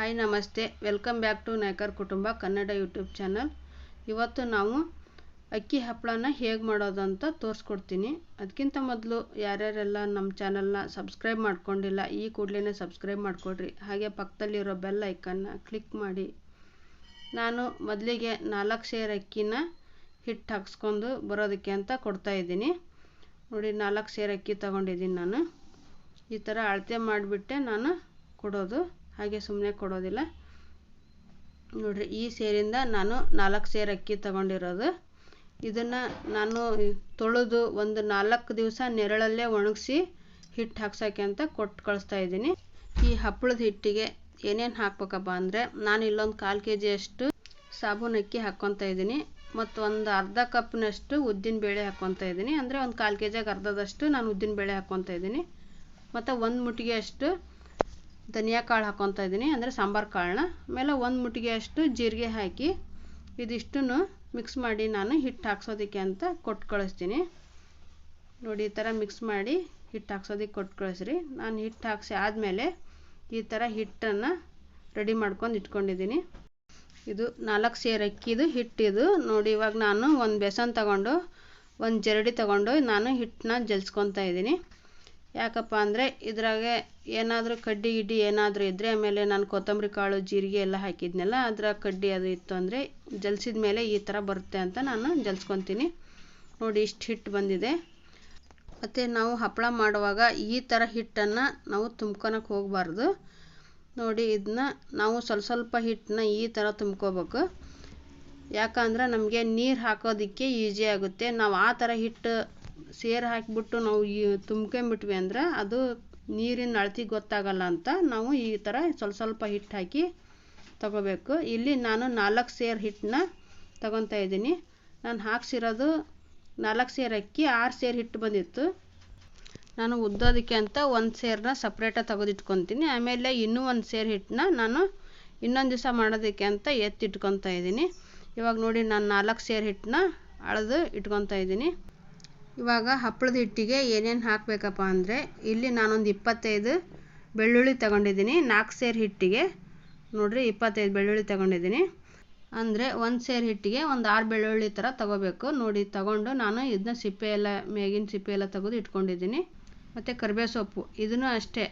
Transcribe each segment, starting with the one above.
Hi ನಮಸ್ತೆ. Welcome back to Naikar ಕುಟುಂಬ Kannada YouTube channel ಇವತ್ತು ನಾವು ಅಕ್ಕಿ ಹಪ್ಪಳನ ಹೇಗೆ ಮಾಡೋದು ಅಂತ ತೋರಿಸ್ಕೊಡ್ತೀನಿ. ಅದಕ್ಕಿಂತ ಮೊದಲು ಯಾರ್ಯಾರೆಲ್ಲ ನಮ್ಮ ಚಾನಲ್ನ ಸಬ್ಸ್ಕ್ರೈಬ್ ಮಾಡ್ಕೊಂಡಿಲ್ಲ, ಈ ಕೂಡಲೇ ಸಬ್ಸ್ಕ್ರೈಬ್ ಮಾಡಿಕೊಡ್ರಿ. ಹಾಗೆ ಪಕ್ಕದಲ್ಲಿರೋ ಬೆಲ್ ಐಕನ್ನ ಕ್ಲಿಕ್ ಮಾಡಿ. ನಾನು ಮೊದಲಿಗೆ ನಾಲ್ಕು ಸೇರು ಅಕ್ಕಿನ ಹಿಟ್ಟು ಹಾಕ್ಸ್ಕೊಂಡು ಬರೋದಕ್ಕೆ ಅಂತ ಕೊಡ್ತಾಯಿದ್ದೀನಿ ನೋಡಿ, ನಾಲ್ಕು ಸೇರು ಅಕ್ಕಿ ತೊಗೊಂಡಿದ್ದೀನಿ ನಾನು. ಈ ಥರ ಅಳತೆ ಮಾಡಿಬಿಟ್ಟೆ ನಾನು ಕೊಡೋದು. ಹಾಗೆ ಸುಮ್ಮನೆ ಕೊಡೋದಿಲ್ಲ. ನೋಡಿರಿ, ಈ ಸೇರಿಂದ ನಾನು ನಾಲ್ಕು ಸೇರು ಅಕ್ಕಿ ತಗೊಂಡಿರೋದು. ಇದನ್ನು ನಾನು ತೊಳೆದು ಒಂದು ನಾಲ್ಕು ದಿವಸ ನೆರಳಲ್ಲೇ ಒಣಗಿಸಿ ಹಿಟ್ಟು ಹಾಕ್ಸೋಕ್ಕೆ ಅಂತ ಕೊಟ್ಟು ಕಳಿಸ್ತಾ ಇದ್ದೀನಿ. ಈ ಹಪ್ಪಳದ ಹಿಟ್ಟಿಗೆ ಏನೇನು ಹಾಕ್ಬೇಕಪ್ಪ ಅಂದರೆ, ನಾನು ಇಲ್ಲೊಂದು ಕಾಲು ಕೆ ಜಿಯಷ್ಟು ಸಾಬೂನು ಅಕ್ಕಿ ಹಾಕ್ಕೊತಾ ಇದ್ದೀನಿ. ಮತ್ತು ಒಂದು ಅರ್ಧ ಕಪ್ನಷ್ಟು ಉದ್ದಿನ ಬೇಳೆ ಹಾಕ್ಕೊತಾ ಇದ್ದೀನಿ. ಅಂದರೆ ಒಂದು ಕಾಲು ಕೆ ಜಿಗೆ ಅರ್ಧದಷ್ಟು ನಾನು ಉದ್ದಿನ ಬೇಳೆ ಹಾಕ್ಕೊತಾ ಇದ್ದೀನಿ. ಮತ್ತು ಒಂದು ಮುಟ್ಟಿಗೆ ಅಷ್ಟು ಧನಿಯಾ ಕಾಳು ಹಾಕ್ಕೊತಾ ಇದ್ದೀನಿ ಅಂದರೆ ಸಾಂಬಾರು ಕಾಳನ್ನ. ಆಮೇಲೆ ಒಂದು ಮುಟ್ಟಿಗೆಯಷ್ಟು ಜೀರಿಗೆ ಹಾಕಿ ಇದಿಷ್ಟನ್ನು ಮಿಕ್ಸ್ ಮಾಡಿ ನಾನು ಹಿಟ್ಟು ಹಾಕ್ಸೋದಕ್ಕೆ ಅಂತ ಕೊಟ್ಟು ಕಳಿಸ್ತೀನಿ. ನೋಡಿ, ಈ ಥರ ಮಿಕ್ಸ್ ಮಾಡಿ ಹಿಟ್ಟು ಹಾಕ್ಸೋದಕ್ಕೆ ಕೊಟ್ಟು ಕಳಿಸ್ರಿ. ನಾನು ಹಿಟ್ಟು ಹಾಕ್ಸಿ ಆದಮೇಲೆ ಈ ಥರ ಹಿಟ್ಟನ್ನು ರೆಡಿ ಮಾಡ್ಕೊಂಡು ಇಟ್ಕೊಂಡಿದ್ದೀನಿ ಇದು ನಾಲ್ಕು ಸೇರು ಅಕ್ಕಿದು ಹಿಟ್ಟಿದು ನೋಡಿ, ಇವಾಗ ನಾನು ಒಂದು ಬೇಸನ್ ತಗೊಂಡು, ಒಂದು ಜರಡಿ ತಗೊಂಡು ನಾನು ಹಿಟ್ಟನ್ನ ಜಲ್ಸ್ಕೊತಾ ಇದ್ದೀನಿ ಯಾಕಪ್ಪ ಅಂದರೆ ಇದ್ರಾಗೆ ಏನಾದರೂ ಕಡ್ಡಿ ಗಿಡ್ಡಿ ಏನಾದರೂ ಇದ್ದರೆ ಆಮೇಲೆ ನಾನು ಕೊತ್ತಂಬರಿ ಕಾಳು, ಜೀರಿಗೆ ಎಲ್ಲ ಹಾಕಿದ್ನಲ್ಲ, ಅದರ ಕಡ್ಡಿ ಅದು ಇತ್ತು ಅಂದರೆ ಜಲ್ಸಿದ ಮೇಲೆ ಈ ಥರ ಬರುತ್ತೆ ಅಂತ ನಾನು ಜಲ್ಸ್ಕೊತೀನಿ. ನೋಡಿ ಇಷ್ಟು ಹಿಟ್ಟು ಬಂದಿದೆ. ಮತ್ತು ನಾವು ಹಪ್ಪಳ ಮಾಡುವಾಗ ಈ ಥರ ಹಿಟ್ಟನ್ನು ನಾವು ತುಂಬ್ಕೊಳಕ್ಕೆ ಹೋಗಬಾರ್ದು. ನೋಡಿ ಇದನ್ನ ನಾವು ಸ್ವಲ್ಪ ಸ್ವಲ್ಪ ಹಿಟ್ಟನ್ನ ಈ ಥರ ತುಂಬ್ಕೋಬೇಕು. ಯಾಕಂದ್ರೆ ನಮಗೆ ನೀರು ಹಾಕೋದಕ್ಕೆ ಈಸಿ ಆಗುತ್ತೆ. ನಾವು ಆ ಥರ ಹಿಟ್ಟು ಸೇರು ಹಾಕಿಬಿಟ್ಟು ನಾವು ಈ ತುಂಬ್ಕೊಂಬಿಟ್ವಿ ಅಂದ್ರೆ ಅದು ನೀರಿನ ಅಳತೆ ಗೊತ್ತಾಗಲ್ಲ ಅಂತ ನಾವು ಈ ಥರ ಸ್ವಲ್ಪ ಸ್ವಲ್ಪ ಹಿಟ್ಟು ಹಾಕಿ ತಗೋಬೇಕು. ಇಲ್ಲಿ ನಾನು ನಾಲ್ಕು ಸೇರು ಹಿಟ್ಟನ್ನ ತಗೊತಾ ಇದ್ದೀನಿ. ನಾನು ಹಾಕ್ಸಿರೋದು ನಾಲ್ಕು ಸೇರು ಅಕ್ಕಿ, ಆರು ಸೇರು ಹಿಟ್ಟು ಬಂದಿತ್ತು. ನಾನು ಉದ್ದೋದಕ್ಕೆ ಅಂತ ಒಂದು ಸೇರನ್ನ ಸಪ್ರೇಟಾಗಿ ತೆಗೆದಿಟ್ಕೊತೀನಿ. ಆಮೇಲೆ ಇನ್ನೂ ಒಂದು ಸೇರು ಹಿಟ್ಟನ್ನ ನಾನು ಇನ್ನೊಂದು ದಿವಸ ಮಾಡೋದಕ್ಕೆ ಅಂತ ಎತ್ತಿಟ್ಕೊತಾ ಇದ್ದೀನಿ. ಇವಾಗ ನೋಡಿ ನಾನು ನಾಲ್ಕು ಸೇರು ಹಿಟ್ಟನ್ನ ಅಳೆದು ಇಟ್ಕೊತಾ ಇದ್ದೀನಿ. ಇವಾಗ ಹಪ್ಪಳದ ಹಿಟ್ಟಿಗೆ ಏನೇನು ಹಾಕಬೇಕಪ್ಪ ಅಂದರೆ ಇಲ್ಲಿ ನಾನೊಂದು ಇಪ್ಪತ್ತೈದು ಬೆಳ್ಳುಳ್ಳಿ ತಗೊಂಡಿದ್ದೀನಿ. ನಾಲ್ಕು ಸೇರು ಹಿಟ್ಟಿಗೆ. ನೋಡಿರಿ, ಇಪ್ಪತ್ತೈದು ಬೆಳ್ಳುಳ್ಳಿ ತಗೊಂಡಿದ್ದೀನಿ. ಅಂದರೆ ಒಂದು ಸೇರು ಹಿಟ್ಟಿಗೆ ಒಂದು ಆರು ಬೆಳ್ಳುಳ್ಳಿ ಥರ ತಗೋಬೇಕು. ನೋಡಿ, ತಗೊಂಡು ನಾನು ಇದನ್ನ ಸಿಪ್ಪೆ ಎಲ್ಲ, ಮೇಗಿನ ಸಿಪ್ಪೆ ಎಲ್ಲ ತೆಗೆದು ಇಟ್ಕೊಂಡಿದ್ದೀನಿ. ಮತ್ತು ಕರಿಬೇವು ಸೊಪ್ಪು ಇದನ್ನು ಅಷ್ಟೇ.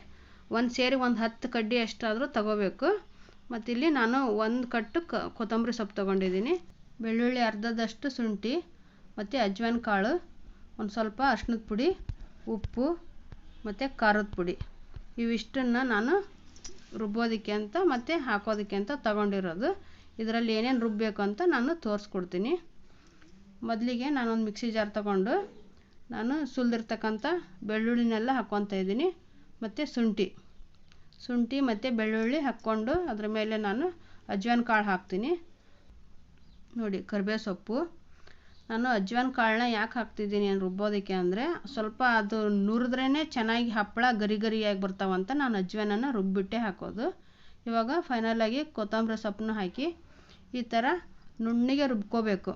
ಒಂದು ಸೇರಿ ಒಂದು ಹತ್ತು ಕಡ್ಡಿ ಅಷ್ಟಾದರೂ ತಗೋಬೇಕು. ಮತ್ತು ಇಲ್ಲಿ ನಾನು ಒಂದು ಕಟ್ಟು ಕ, ಕೊತ್ತಂಬರಿ ಸೊಪ್ಪು ತೊಗೊಂಡಿದ್ದೀನಿ. ಬೆಳ್ಳುಳ್ಳಿ ಅರ್ಧದಷ್ಟು ಶುಂಠಿ, ಮತ್ತು ಅಜ್ವಾನ ಕಾಳು ಒಂದು ಸ್ವಲ್ಪ ಅರ್ಶಿನದ ಪುಡಿ, ಉಪ್ಪು ಮತ್ತು ಖಾರದ ಪುಡಿ. ಇವಿಷ್ಟನ್ನು ನಾನು ರುಬ್ಬೋದಕ್ಕೆ ಅಂತ ಮತ್ತು ಹಾಕೋದಕ್ಕೆ ಅಂತ ತಗೊಂಡಿರೋದು. ಇದರಲ್ಲಿ ಏನೇನು ರುಬ್ಬಬೇಕು ಅಂತ ನಾನು ತೋರಿಸ್ಕೊಡ್ತೀನಿ. ಮೊದಲಿಗೆ ನಾನೊಂದು ಮಿಕ್ಸಿ ಜಾರ್ ತಗೊಂಡು ನಾನು ಸುಲಿದಿರ್ತಕ್ಕಂಥ ಬೆಳ್ಳುಳ್ಳಿನೆಲ್ಲ ಹಾಕ್ಕೊತಾ ಇದ್ದೀನಿ. ಮತ್ತು ಶುಂಠಿ. ಶುಂಠಿ ಮತ್ತು ಬೆಳ್ಳುಳ್ಳಿ ಹಾಕ್ಕೊಂಡು ಅದರ ಮೇಲೆ ನಾನು ಅಜ್ವಾನ ಕಾಳು ಹಾಕ್ತೀನಿ. ನೋಡಿ ಕರಿಬೇವು ಸೊಪ್ಪು ನಾನು ಅಜ್ವಾನ ಕಾಳನ್ನ ಯಾಕೆ ಹಾಕ್ತಿದ್ದೀನಿ ರುಬ್ಬೋದಕ್ಕೆ ಅಂದರೆ ಸ್ವಲ್ಪ ಅದು ನುರಿದ್ರೇ ಚೆನ್ನಾಗಿ ಹಪ್ಪಳ ಗರಿ ಗರಿಯಾಗಿ ಬರ್ತಾವಂತ ನಾನು ಅಜ್ವಾನನ್ನು ರುಬ್ಬಿಟ್ಟೆ ಹಾಕೋದು. ಇವಾಗ ಫೈನಲಾಗಿ ಕೊತ್ತಂಬರಿ ಸೊಪ್ಪನ್ನ ಹಾಕಿ ಈ ಥರ ನುಣ್ಣಗೆ ರುಬ್ಕೋಬೇಕು.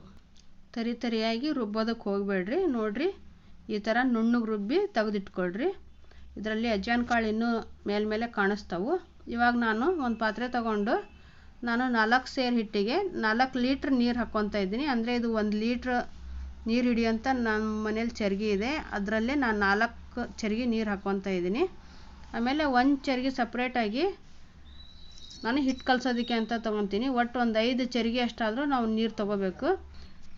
ತರಿ ತರಿಯಾಗಿ ರುಬ್ಬೋದಕ್ಕೆ ಹೋಗಬೇಡ್ರಿ. ನೋಡಿರಿ ಈ ಥರ ನುಣ್ಣಗೆ ರುಬ್ಬಿ ತೆಗೆದಿಟ್ಕೊಳ್ರಿ. ಇದರಲ್ಲಿ ಅಜ್ವಾನ ಕಾಳು ಇನ್ನೂ ಮೇಲ್ಮೇಲೆ ಕಾಣಿಸ್ತಾವೆ. ಇವಾಗ ನಾನು ಒಂದು ಪಾತ್ರೆ ತಗೊಂಡು ನಾನು ನಾಲ್ಕು ಸೇರು ಹಿಟ್ಟಿಗೆ ನಾಲ್ಕು ಲೀಟ್ರ್ ನೀರು ಹಾಕ್ಕೊತಾ ಇದ್ದೀನಿ. ಅಂದರೆ ಇದು ಒಂದು ಲೀಟ್ರ್ ನೀರು ಹಿಡಿಯೋಂಥ ನಮ್ಮ ಮನೇಲಿ ಚರ್ಗೆ ಇದೆ. ಅದರಲ್ಲೇ ನಾನು ನಾಲ್ಕು ಚರ್ಗಿ ನೀರು ಹಾಕ್ಕೊತಾ ಇದ್ದೀನಿ. ಆಮೇಲೆ ಒಂದು ಚರ್ಗಿ ಸಪ್ರೇಟಾಗಿ ನಾನು ಹಿಟ್ಟು ಕಲಸೋದಕ್ಕೆ ಅಂತ ತೊಗೊತೀನಿ. ಒಟ್ಟು ಒಂದು ಐದು ಚರ್ಗಿ ಅಷ್ಟಾದರೂ ನಾವು ನೀರು ತೊಗೋಬೇಕು.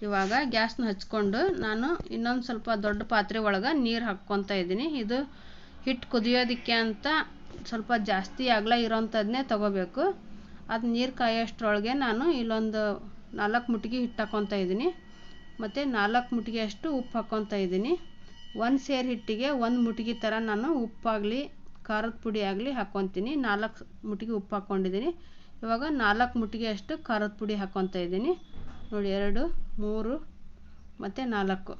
ಇವಾಗ ಗ್ಯಾಸ್ನ ಹಚ್ಕೊಂಡು ನಾನು ಇನ್ನೊಂದು ಸ್ವಲ್ಪ ದೊಡ್ಡ ಪಾತ್ರೆ ಒಳಗೆ ನೀರು ಹಾಕ್ಕೊತಾ ಇದ್ದೀನಿ. ಇದು ಹಿಟ್ಟು ಕುದಿಯೋದಕ್ಕೆ ಅಂತ ಸ್ವಲ್ಪ ಜಾಸ್ತಿ ಅಗಲ ಇರೋಂಥದ್ದನ್ನೇ ತೊಗೋಬೇಕು. ಅದು ನೀರು ಕಾಯೋಷ್ಟ್ರೊಳಗೆ ನಾನು ಇಲ್ಲೊಂದು ನಾಲ್ಕು ಮುಟ್ಗಿ ಹಿಟ್ಟು ಹಾಕ್ಕೊತಾ ಇದ್ದೀನಿ. ಮತ್ತು ನಾಲ್ಕು ಮುಟ್ಗಿ ಅಷ್ಟು ಉಪ್ಪು ಹಾಕ್ಕೊತಾ ಇದ್ದೀನಿ. ಒಂದು ಸೇರು ಹಿಟ್ಟಿಗೆ ಒಂದು ಮುಟ್ಗಿ ಥರ ನಾನು ಉಪ್ಪಾಗಲಿ ಖಾರದ ಪುಡಿ ಆಗಲಿ ಹಾಕ್ಕೊತೀನಿ ನಾಲ್ಕು ಮುಟ್ಗಿ ಉಪ್ಪು ಹಾಕ್ಕೊಂಡಿದ್ದೀನಿ ಇವಾಗ ನಾಲ್ಕು ಮುಟ್ಗಿ ಅಷ್ಟು ಖಾರದ ಪುಡಿ ಹಾಕ್ಕೊತಾ ಇದ್ದೀನಿ. ನೋಡಿ, ಎರಡು, ಮೂರು, ಮತ್ತು ನಾಲ್ಕು.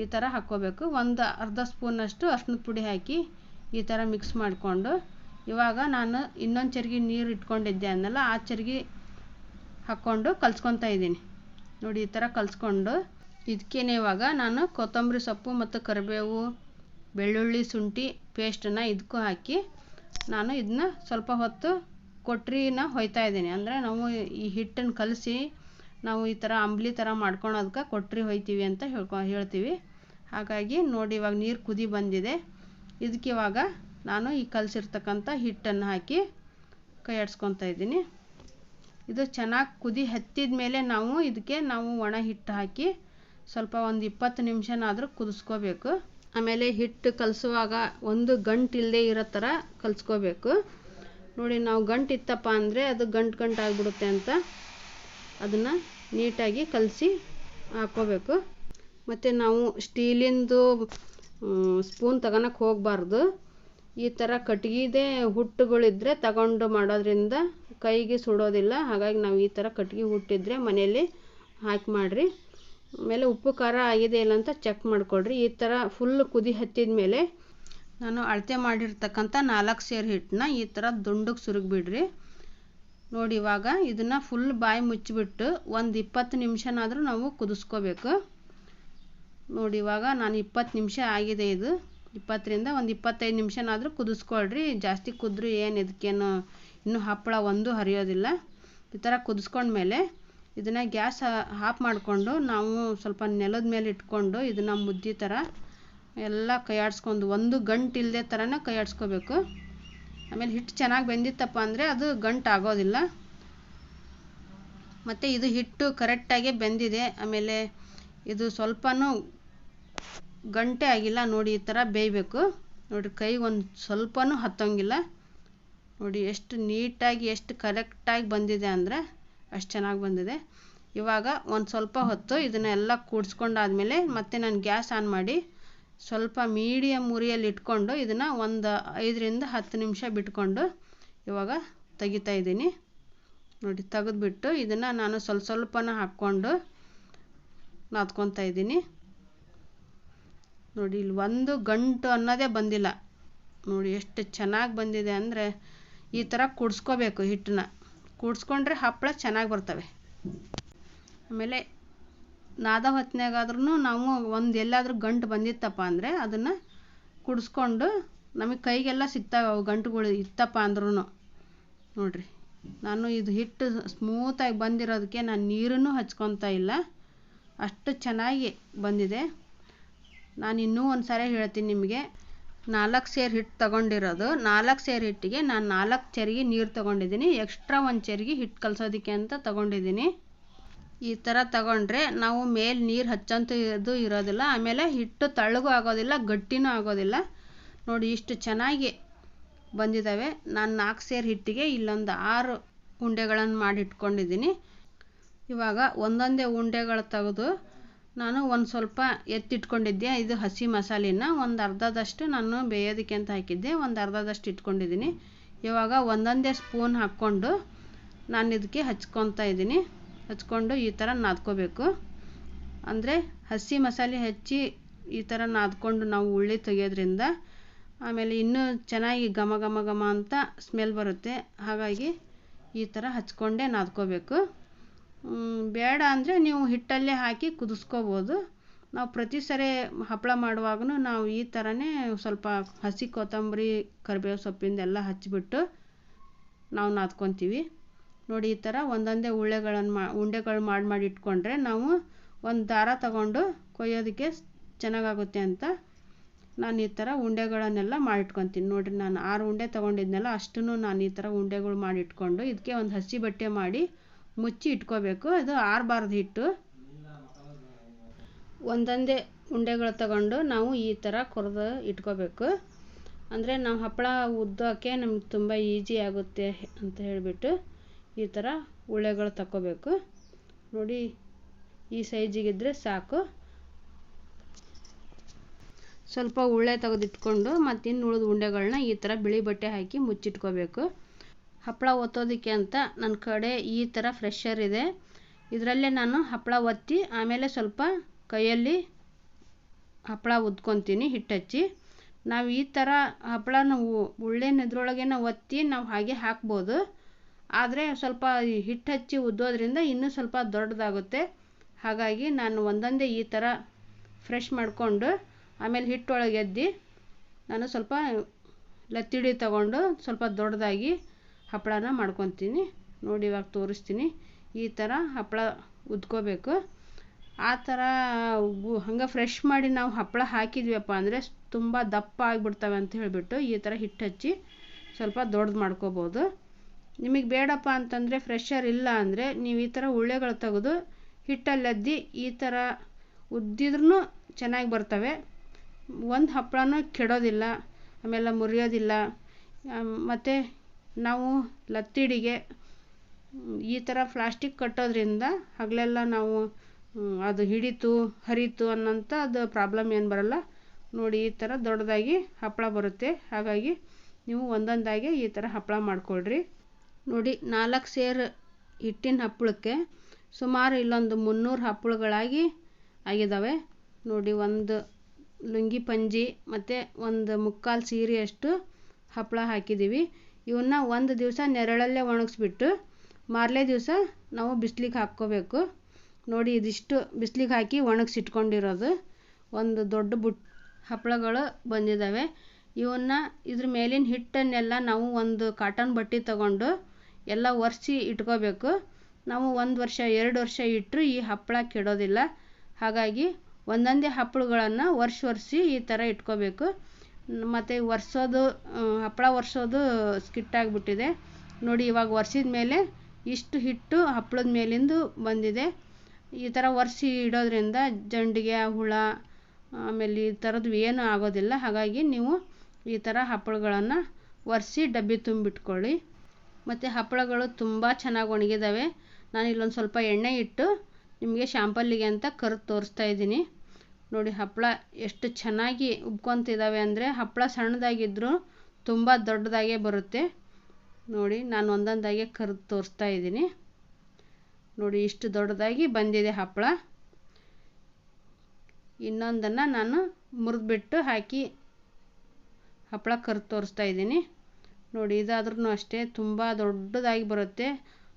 ಈ ಥರ ಹಾಕ್ಕೋಬೇಕು. ಒಂದು ಅರ್ಧ ಸ್ಪೂನಷ್ಟು ಅರ್ಶಿನದ ಪುಡಿ ಹಾಕಿ ಈ ಥರ ಮಿಕ್ಸ್ ಮಾಡಿಕೊಂಡು ಇವಾಗ ನಾನು ಇನ್ನೊಂದು ಚರ್ಗಿ ನೀರು ಇಟ್ಕೊಂಡಿದ್ದೆ ಅನ್ನಲ್ಲ ಆ ಚರ್ಗಿ ಹಾಕ್ಕೊಂಡು ಕಲಿಸ್ಕೊತಾ ಇದ್ದೀನಿ. ನೋಡಿ, ಈ ಥರ ಕಲ್ಸ್ಕೊಂಡು ಇದಕ್ಕೇನೆ ಇವಾಗ ನಾನು ಕೊತ್ತಂಬರಿ ಸೊಪ್ಪು ಮತ್ತು ಕರಿಬೇವು, ಬೆಳ್ಳುಳ್ಳಿ, ಶುಂಠಿ ಪೇಸ್ಟನ್ನು ಇದಕ್ಕೂ ಹಾಕಿ ನಾನು ಇದನ್ನ ಸ್ವಲ್ಪ ಹೊತ್ತು ಕೊಟ್ರಿನ ಹೊಯ್ತಾ ಇದ್ದೀನಿ. ಅಂದರೆ ನಾವು ಈ ಹಿಟ್ಟನ್ನು ಕಲಸಿ ನಾವು ಈ ಥರ ಅಂಬ್ಲಿ ಥರ ಮಾಡ್ಕೊಳೋದಕ್ಕೆ ಕೊಟ್ರಿ ಹೊಯ್ತೀವಿ ಅಂತ ಹೇಳ್ಕೊ, ಹೇಳ್ತೀವಿ. ಹಾಗಾಗಿ ನೋಡಿ, ಇವಾಗ ನೀರು ಕುದಿ ಬಂದಿದೆ. ಇದಕ್ಕೆ ಇವಾಗ ನಾನು ಈ ಕಲಸಿರ್ತಕ್ಕಂಥ ಹಿಟ್ಟನ್ನು ಹಾಕಿ ಕೈ ಆಡಿಸ್ಕೊತಾ ಇದ್ದೀನಿ. ಇದು ಚೆನ್ನಾಗಿ ಕುದಿ ಹತ್ತಿದ ಮೇಲೆ ನಾವು ಇದಕ್ಕೆ ನಾವು ಒಣ ಹಿಟ್ಟು ಹಾಕಿ ಸ್ವಲ್ಪ ಒಂದು ಇಪ್ಪತ್ತು ನಿಮಿಷನಾದರೂ ಕುದಿಸ್ಕೋಬೇಕು. ಆಮೇಲೆ ಹಿಟ್ಟು ಕಲಸುವಾಗ ಒಂದು ಗಂಟು ಇಲ್ಲದೆ ಇರೋ ಥರ ಕಲಸ್ಕೋಬೇಕು. ನೋಡಿ, ನಾವು ಗಂಟು ಇತ್ತಪ್ಪ ಅಂದರೆ ಅದು ಗಂಟು ಗಂಟು ಆಗಿಬಿಡುತ್ತೆ ಅಂತ ಅದನ್ನು ನೀಟಾಗಿ ಕಲಸಿ ಹಾಕ್ಕೋಬೇಕು. ಮತ್ತು ನಾವು ಸ್ಟೀಲಿಂದು ಸ್ಪೂನ್ ತಗೊಳಕ್ಕೆ ಹೋಗಬಾರ್ದು. ಈ ಥರ ಕಟ್ಗೆದೇ ಹುಟ್ಟುಗಳಿದ್ರೆ ತಗೊಂಡು ಮಾಡೋದರಿಂದ ಕೈಗೆ ಸುಡೋದಿಲ್ಲ. ಹಾಗಾಗಿ ನಾವು ಈ ಥರ ಕಟ್ಗೆ ಹುಟ್ಟಿದ್ರೆ ಮನೆಯಲ್ಲಿ ಹಾಕಿ ಮಾಡಿರಿ. ಆಮೇಲೆ ಉಪ್ಪು ಖಾರ ಆಗಿದೆ ಇಲ್ಲ ಅಂತ ಚೆಕ್ ಮಾಡಿಕೊಡ್ರಿ. ಈ ಥರ ಫುಲ್ ಕುದಿ ಹತ್ತಿದ ಮೇಲೆ ನಾನು ಅಳತೆ ಮಾಡಿರ್ತಕ್ಕಂಥ ನಾಲ್ಕು ಸೇರು ಹಿಟ್ಟನ್ನ ಈ ಥರ ದುಂಡಗೆ ಸುರುಗ್ಬಿಡ್ರಿ. ನೋಡಿ ಇವಾಗ ಇದನ್ನು ಫುಲ್ ಬಾಯಿ ಮುಚ್ಚಿಬಿಟ್ಟು ಒಂದು ಇಪ್ಪತ್ತು ನಿಮಿಷನಾದರೂ ನಾವು ಕುದಿಸ್ಕೋಬೇಕು. ನೋಡಿ ಇವಾಗ ನಾನು ಇಪ್ಪತ್ತು ನಿಮಿಷ ಆಗಿದೆ ಇದು. ಇಪ್ಪತ್ತರಿಂದ ಒಂದು ಇಪ್ಪತ್ತೈದು ನಿಮಿಷನಾದರೂ ಕುದಿಸ್ಕೊಳ್ರಿ. ಜಾಸ್ತಿ ಕುದ್ರು ಏನು ಇದಕ್ಕೇನು ಇನ್ನೂ ಹಪ್ಪಳ ಒಂದು ಹರಿಯೋದಿಲ್ಲ. ಈ ಥರ ಕುದಿಸ್ಕೊಂಡ್ಮೇಲೆ ಇದನ್ನು ಗ್ಯಾಸ್ ಆಫ್ ಮಾಡಿಕೊಂಡು ನಾವು ಸ್ವಲ್ಪ ನೆಲದ ಮೇಲೆ ಇಟ್ಕೊಂಡು ಇದನ್ನು ಮುದ್ದೆ ಥರ ಎಲ್ಲ ಕೈ ಆಡಿಸ್ಕೊಂಡು ಒಂದು ಗಂಟು ಇಲ್ಲದೆ ಥರನೇ ಕೈ ಆಡಿಸ್ಕೋಬೇಕು ಆಮೇಲೆ ಹಿಟ್ಟು ಚೆನ್ನಾಗಿ ಬೆಂದಿತ್ತಪ್ಪ ಅಂದರೆ ಅದು ಗಂಟು ಆಗೋದಿಲ್ಲ. ಮತ್ತು ಇದು ಹಿಟ್ಟು ಕರೆಕ್ಟಾಗಿ ಬೆಂದಿದೆ. ಆಮೇಲೆ ಇದು ಸ್ವಲ್ಪನೂ ಗಂಟೆ ಆಗಿಲ್ಲ, ನೋಡಿ ಈ ಥರ ಬೇಯಬೇಕು. ನೋಡಿರಿ ಕೈಗೆ ಒಂದು ಸ್ವಲ್ಪನೂ ಹತ್ತೋಂಗಿಲ್ಲ. ನೋಡಿ, ಎಷ್ಟು ನೀಟಾಗಿ, ಎಷ್ಟು ಕರೆಕ್ಟಾಗಿ ಬಂದಿದೆ ಅಂದರೆ ಅಷ್ಟು ಚೆನ್ನಾಗಿ ಬಂದಿದೆ. ಇವಾಗ ಒಂದು ಸ್ವಲ್ಪ ಹೊತ್ತು ಇದನ್ನೆಲ್ಲ ಕೂಡಿಸ್ಕೊಂಡಾದ್ಮೇಲೆ ಮತ್ತೆ ನಾನು ಗ್ಯಾಸ್ ಆನ್ ಮಾಡಿ ಸ್ವಲ್ಪ ಮೀಡಿಯಮ್ ಉರಿಯಲ್ಲಿ ಇಟ್ಕೊಂಡು ಇದನ್ನು ಒಂದು ಐದರಿಂದ ಹತ್ತು ನಿಮಿಷ ಬಿಟ್ಕೊಂಡು ಇವಾಗ ತೆಗಿತಾ ಇದ್ದೀನಿ. ನೋಡಿ, ತೆಗೆದ್ಬಿಟ್ಟು ಇದನ್ನು ನಾನು ಸ್ವಲ್ಪ ಸ್ವಲ್ಪನ ಹಾಕ್ಕೊಂಡು ನಾದ್ಕೊತಾ ಇದ್ದೀನಿ. ನೋಡಿ, ಇಲ್ಲಿ ಒಂದು ಗಂಟು ಅನ್ನೋದೇ ಬಂದಿಲ್ಲ. ನೋಡಿ, ಎಷ್ಟು ಚೆನ್ನಾಗಿ ಬಂದಿದೆ ಅಂದರೆ ಈ ಥರ ಕುಡ್ಸ್ಕೋಬೇಕು ಹಿಟ್ಟನ್ನ. ಕುಡ್ಸ್ಕೊಂಡ್ರೆ ಹಪ್ಪಳ ಚೆನ್ನಾಗಿ ಬರ್ತವೆ. ಆಮೇಲೆ ನಾದ ಹೊತ್ತಿನಾಗಾದ್ರೂ ನಾವು ಒಂದು ಎಲ್ಲಾದರೂ ಗಂಟು ಬಂದಿತ್ತಪ್ಪ ಅಂದರೆ ಅದನ್ನು ಕುಡಿಸ್ಕೊಂಡು ನಮಗೆ ಕೈಗೆಲ್ಲ ಸಿಗ್ತಾವೆ ಅವು ಗಂಟುಗಳು ಇತ್ತಪ್ಪ ಅಂದ್ರೂ ನೋಡಿರಿ, ನಾನು ಇದು ಹಿಟ್ಟು ಸ್ಮೂತಾಗಿ ಬಂದಿರೋದಕ್ಕೆ ನಾನು ನೀರನ್ನು ಹಚ್ಕೊತಾ ಇಲ್ಲ. ಅಷ್ಟು ಚೆನ್ನಾಗಿ ಬಂದಿದೆ. ನಾನು ಇನ್ನೂ ಒಂದು ಸಾರಿ ಹೇಳ್ತೀನಿ ನಿಮಗೆ. ನಾಲ್ಕು ಸೇರು ಹಿಟ್ಟು ತಗೊಂಡಿರೋದು. ನಾಲ್ಕು ಸೇರು ಹಿಟ್ಟಿಗೆ ನಾನು ನಾಲ್ಕು ಚರಿಗೆ ನೀರು ತೊಗೊಂಡಿದ್ದೀನಿ. ಎಕ್ಸ್ಟ್ರಾ ಒಂದು ಚರಿಗೆ ಹಿಟ್ಟು ಕಲಸೋದಕ್ಕೆ ಅಂತ ತಗೊಂಡಿದ್ದೀನಿ. ಈ ಥರ ತಗೊಂಡ್ರೆ ನಾವು ಮೇಲೆ ನೀರು ಹಚ್ಚಂತೂ ಇದು ಇರೋದಿಲ್ಲ. ಆಮೇಲೆ ಹಿಟ್ಟು ತಳ್ಳಗೂ ಆಗೋದಿಲ್ಲ, ಗಟ್ಟಿನೂ ಆಗೋದಿಲ್ಲ. ನೋಡಿ ಇಷ್ಟು ಚೆನ್ನಾಗಿ ಬಂದಿದ್ದಾವೆ ನಾನು ನಾಲ್ಕು ಸೇರು ಹಿಟ್ಟಿಗೆ ಇಲ್ಲೊಂದು ಆರು ಉಂಡೆಗಳನ್ನು ಮಾಡಿಟ್ಕೊಂಡಿದ್ದೀನಿ. ಇವಾಗ ಒಂದೊಂದೇ ಉಂಡೆಗಳು ತೆಗೆದು ನಾನು ಒಂದು ಸ್ವಲ್ಪ ಎತ್ತಿಟ್ಕೊಂಡಿದ್ದೆ, ಇದು ಹಸಿ ಮಸಾಲೆನ, ಒಂದು ಅರ್ಧದಷ್ಟು ನಾನು ಬೇಯೋದಕ್ಕೆ ಅಂತ ಹಾಕಿದ್ದೆ, ಒಂದು ಅರ್ಧದಷ್ಟು ಇಟ್ಕೊಂಡಿದ್ದೀನಿ. ಇವಾಗ ಒಂದೊಂದೇ ಸ್ಪೂನ್ ಹಾಕ್ಕೊಂಡು ನಾನು ಇದಕ್ಕೆ ಹಚ್ಕೊತಾ ಇದ್ದೀನಿ. ಹಚ್ಕೊಂಡು ಈ ಥರ ನಾದ್ಕೋಬೇಕು. ಅಂದರೆ ಹಸಿ ಮಸಾಲೆ ಹಚ್ಚಿ ಈ ಥರ ನಾದ್ಕೊಂಡು ನಾವು ಉಳ್ಳಿ ತೆಗೆಯೋದ್ರಿಂದ ಆಮೇಲೆ ಇನ್ನೂ ಚೆನ್ನಾಗಿ ಘಮ ಘಮ ಘಮ ಅಂತ ಸ್ಮೆಲ್ ಬರುತ್ತೆ. ಹಾಗಾಗಿ ಈ ಥರ ಹಚ್ಕೊಂಡೇ ನಾದ್ಕೋಬೇಕು. ಬೇಡ ಅಂದರೆ ನೀವು ಹಿಟ್ಟಲ್ಲೇ ಹಾಕಿ ಕುದಿಸ್ಕೋಬೋದು. ನಾವು ಪ್ರತಿ ಸರಿ ಹಪ್ಪಳ ಮಾಡುವಾಗೂ ನಾವು ಈ ಥರನೇ ಸ್ವಲ್ಪ ಹಸಿ ಕೊತ್ತಂಬರಿ, ಕರಿಬೇವು ಸೊಪ್ಪಿಂದೆಲ್ಲ ಹಚ್ಚಿಬಿಟ್ಟು ನಾವು ನಾದ್ಕೊತೀವಿ. ನೋಡಿ ಈ ಥರ ಒಂದೊಂದೇ ಉಳ್ಳೆಗಳನ್ನು ಮಾ, ಉಂಡೆಗಳು ಮಾಡಿ ಮಾಡಿ ಇಟ್ಕೊಂಡ್ರೆ ನಾವು ಒಂದು ದಾರ ತಗೊಂಡು ಕೊಯ್ಯೋದಕ್ಕೆ ಚೆನ್ನಾಗಾಗುತ್ತೆ ಅಂತ ನಾನು ಈ ಥರ ಉಂಡೆಗಳನ್ನೆಲ್ಲ ಮಾಡಿಟ್ಕೊತೀನಿ. ನೋಡಿರಿ ನಾನು ಆರು ಉಂಡೆ ತೊಗೊಂಡಿದ್ನಲ್ಲ ಅಷ್ಟೂ ನಾನು ಈ ಥರ ಉಂಡೆಗಳು ಮಾಡಿಟ್ಕೊಂಡು ಇದಕ್ಕೆ ಒಂದು ಹಸಿ ಬಟ್ಟೆ ಮಾಡಿ ಮುಚ್ಚಿ ಇಟ್ಕೋಬೇಕು. ಅದು ಆರಬಾರ್ದು ಹಿಟ್ಟು. ಒಂದೊಂದೇ ಉಂಡೆಗಳು ತಗೊಂಡು ನಾವು ಈ ಥರ ಕೊರೆದು ಇಟ್ಕೋಬೇಕು. ಅಂದರೆ ನಾವು ಹಪ್ಪಳ ಉದ್ದೋಕ್ಕೆ ನಮ್ಗೆ ತುಂಬ ಈಜಿ ಆಗುತ್ತೆ ಅಂತ ಹೇಳಿಬಿಟ್ಟು ಈ ಥರ ಉಳ್ಳೆಗಳು ತಗೋಬೇಕು ನೋಡಿ, ಈ ಸೈಜಿಗಿದ್ರೆ ಸಾಕು. ಸ್ವಲ್ಪ ಉಳ್ಳೆ ತೆಗೆದಿಟ್ಕೊಂಡು ಮತ್ತು ಇನ್ನು ಉಳಿದ ಉಂಡೆಗಳನ್ನ ಈ ಥರ ಬಿಳಿ ಬಟ್ಟೆ ಹಾಕಿ ಮುಚ್ಚಿಟ್ಕೋಬೇಕು. ಹಪ್ಪಳ ಒತ್ತೋದಕ್ಕೆ ಅಂತ ನನ್ನ ಕಡೆ ಈ ಥರ ಫ್ರೆಶರ್ ಇದೆ. ಇದರಲ್ಲೇ ನಾನು ಹಪ್ಪಳ ಒತ್ತಿ ಆಮೇಲೆ ಸ್ವಲ್ಪ ಕೈಯಲ್ಲಿ ಹಪ್ಪಳ ಉದ್ಕೊತೀನಿ ಹಿಟ್ಟು ಹಚ್ಚಿ ನಾವು ಈ ಥರ ಉಳ್ಳೆನ ಇದ್ರೊಳಗೇನೆ ಒತ್ತಿ ನಾವು ಹಾಗೆ ಹಾಕ್ಬೋದು. ಆದರೆ ಸ್ವಲ್ಪ ಹಿಟ್ಟು ಹಚ್ಚಿ ಉದ್ದೋದ್ರಿಂದ ಇನ್ನೂ ಸ್ವಲ್ಪ ದೊಡ್ಡದಾಗುತ್ತೆ. ಹಾಗಾಗಿ ನಾನು ಒಂದೊಂದೇ ಈ ಥರ ಫ್ರೆಶ್ ಮಾಡಿಕೊಂಡು ಆಮೇಲೆ ಹಿಟ್ಟೊಳಗೆ ಎದ್ದು ನಾನು ಸ್ವಲ್ಪ ಲತ್ತಿಡಿ ತಗೊಂಡು ಸ್ವಲ್ಪ ದೊಡ್ಡದಾಗಿ ಹಪ್ಪಳನ ಮಾಡ್ಕೊತೀನಿ. ನೋಡಿ ಇವಾಗ ತೋರಿಸ್ತೀನಿ. ಈ ಥರ ಹಪ್ಪಳ ಉದ್ಕೋಬೇಕು. ಆ ಥರ ಹಂಗೆ ಫ್ರೆಶ್ ಮಾಡಿ ನಾವು ಹಪ್ಪಳ ಹಾಕಿದ್ವಿಯಪ್ಪ ಅಂದರೆ ತುಂಬ ದಪ್ಪ ಆಗಿಬಿಡ್ತವೆ ಅಂತ ಹೇಳಿಬಿಟ್ಟು ಈ ಥರ ಹಿಟ್ಟು ಹಚ್ಚಿ ಸ್ವಲ್ಪ ದೊಡ್ಡದು ಮಾಡ್ಕೋಬೋದು. ನಿಮಗೆ ಬೇಡಪ್ಪ ಅಂತಂದರೆ ಫ್ರೆಶರ್ ಇಲ್ಲ ಅಂದರೆ ನೀವು ಈ ಥರ ಉಳ್ಳೆಗಳು ತೆಗೆದು ಹಿಟ್ಟಲ್ಲದ್ದಿ ಈ ಥರ ಉದ್ದಿದ್ರೂ ಚೆನ್ನಾಗಿ ಬರ್ತವೆ. ಒಂದು ಹಪ್ಪಳನೂ ಕೆಡೋದಿಲ್ಲ, ಆಮೇಲೆ ಮುರಿಯೋದಿಲ್ಲ. ಮತ್ತು ನಾವು ಲತ್ತಿಡಿಗೆ, ಈ ಥರ ಪ್ಲಾಸ್ಟಿಕ್ ಕಟ್ಟೋದ್ರಿಂದ ಹಗಲೆಲ್ಲ ನಾವು ಅದು ಹಿಡಿತು, ಹರಿತು ಅನ್ನೋಂಥ ಅದು ಪ್ರಾಬ್ಲಮ್ ಏನು ಬರೋಲ್ಲ. ನೋಡಿ, ಈ ಥರ ದೊಡ್ಡದಾಗಿ ಹಪ್ಪಳ ಬರುತ್ತೆ. ಹಾಗಾಗಿ ನೀವು ಒಂದೊಂದಾಗಿ ಈ ಥರ ಹಪ್ಪಳ ಮಾಡ್ಕೊಳ್ರಿ. ನೋಡಿ, ನಾಲ್ಕು ಸೇರು ಹಿಟ್ಟಿನ ಹಪ್ಪಳಕ್ಕೆ ಸುಮಾರು ಇಲ್ಲೊಂದು ಮುನ್ನೂರು ಹಪ್ಪಳಗಳಾಗಿ ಆಗಿದ್ದಾವೆ ನೋಡಿ, ಒಂದು ಲುಂಗಿ ಪಂಜಿ ಮತ್ತು ಒಂದು ಮುಕ್ಕಾಲು ಸೀರೆಯಷ್ಟು ಹಪ್ಪಳ ಹಾಕಿದ್ದೀವಿ ಇವನ್ನ ಒಂದು ದಿವಸ ನೆರಳಲ್ಲೇ ಒಣಗಿಸ್ಬಿಟ್ಟು ಮಾರನೇ ದಿವಸ ನಾವು ಬಿಸ್ಲಿಗೆ ಹಾಕ್ಕೋಬೇಕು. ನೋಡಿ ಇದಿಷ್ಟು ಬಿಸ್ಲಿಗೆ ಹಾಕಿ ಒಣಗಿಸಿಟ್ಕೊಂಡಿರೋದು. ಒಂದು ದೊಡ್ಡ ಬುಟ್ ಹಪ್ಪಳಗಳು ಬಂದಿದ್ದಾವೆ ಇವನ್ನ ಇದ್ರ ಮೇಲಿನ ಹಿಟ್ಟನ್ನೆಲ್ಲ ನಾವು ಒಂದು ಕಾಟನ್ ಬಟ್ಟೆ ತಗೊಂಡು ಎಲ್ಲ ಒರೆಸಿ ಇಟ್ಕೋಬೇಕು. ನಾವು ಒಂದು ವರ್ಷ, ಎರಡು ವರ್ಷ ಇಟ್ಟರು ಈ ಹಪ್ಪಳ ಕೆಡೋದಿಲ್ಲ. ಹಾಗಾಗಿ ಒಂದೊಂದೇ ಹಪ್ಪಳಗಳನ್ನು ಒರೆಸಿ ಒರೆಸಿ ಈ ಥರ ಇಟ್ಕೋಬೇಕು. ಮತ್ತು ಒರೆಸೋದು ಹಪ್ಪಳ ಒರೆಸೋದು ಸ್ಕಿಟ್ಟಾಗಿಬಿಟ್ಟಿದೆ ನೋಡಿ, ಇವಾಗ ಒರೆಸಿದ ಮೇಲೆ ಇಷ್ಟು ಹಿಟ್ಟು ಹಪ್ಪಳದ ಮೇಲಿಂದು ಬಂದಿದೆ. ಈ ಥರ ಒರೆಸಿ ಇಡೋದ್ರಿಂದ ಜಂಡಿಗೆ, ಹುಳ, ಆಮೇಲೆ ಈ ಥರದ್ದು ಏನೂ ಆಗೋದಿಲ್ಲ. ಹಾಗಾಗಿ ನೀವು ಈ ಥರ ಹಪ್ಪಳಗಳನ್ನು ಒರೆಸಿ ಡಬ್ಬಿ ತುಂಬಿಟ್ಕೊಳ್ಳಿ. ಮತ್ತು ಹಪ್ಪಳಗಳು ತುಂಬ ಚೆನ್ನಾಗಿ ಒಣಗಿದಾವೆ. ನಾನು ಇಲ್ಲೊಂದು ಸ್ವಲ್ಪ ಎಣ್ಣೆ ಇಟ್ಟು ನಿಮಗೆ ಶಾಂಪಲ್ಲಿಗೆ ಅಂತ ಕರೆದು ತೋರಿಸ್ತಾ ಇದ್ದೀನಿ. ನೋಡಿ ಹಪ್ಪಳ ಎಷ್ಟು ಚೆನ್ನಾಗಿ ಉಬ್ಕೊತಿದ್ದಾವೆ ಅಂದರೆ ಹಪ್ಪಳ ಸಣ್ಣದಾಗಿದ್ದರೂ ತುಂಬ ದೊಡ್ಡದಾಗೇ ಬರುತ್ತೆ. ನೋಡಿ ನಾನು ಒಂದೊಂದಾಗೆ ಕರೆದು ತೋರಿಸ್ತಾ ಇದ್ದೀನಿ. ನೋಡಿ ಇಷ್ಟು ದೊಡ್ಡದಾಗಿ ಬಂದಿದೆ ಹಪ್ಪಳ. ಇನ್ನೊಂದನ್ನು ನಾನು ಮುರಿದ್ಬಿಟ್ಟು ಹಾಕಿ ಹಪ್ಪಳ ಕರೆದು ತೋರಿಸ್ತಾ ಇದ್ದೀನಿ. ನೋಡಿ ಇದಾದ್ರೂ ಅಷ್ಟೇ ತುಂಬ ದೊಡ್ಡದಾಗಿ ಬರುತ್ತೆ.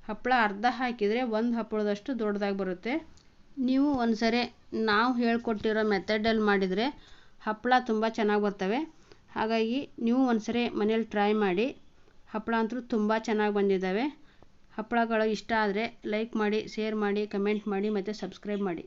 ಹಪ್ಪಳ ಅರ್ಧ ಹಾಕಿದರೆ ಒಂದು ಹಪ್ಪಳದಷ್ಟು ದೊಡ್ಡದಾಗಿ ಬರುತ್ತೆ. ನೀವು ಒಂದು ಸರಿ ನಾವು ಹೇಳ್ಕೊಟ್ಟಿರೋ ಮೆಥಡಲ್ಲಿ ಮಾಡಿದರೆ ಹಪ್ಪಳ ತುಂಬ ಚೆನ್ನಾಗಿ ಬರ್ತವೆ. ಹಾಗಾಗಿ ನೀವು ಒಂದು ಸರಿ ಮನೇಲಿ ಟ್ರೈ ಮಾಡಿ, ಹಪ್ಪಳ ಅಂತೂ ತುಂಬ ಚೆನ್ನಾಗಿ ಬಂದಿದ್ದಾವೆ. ಹಪ್ಪಳಗಳು ಇಷ್ಟ ಆದರೆ ಲೈಕ್ ಮಾಡಿ ಶೇರ್ ಮಾಡಿ ಕಮೆಂಟ್ ಮಾಡಿ ಮತ್ತು ಸಬ್ಸ್ಕ್ರೈಬ್ ಮಾಡಿ.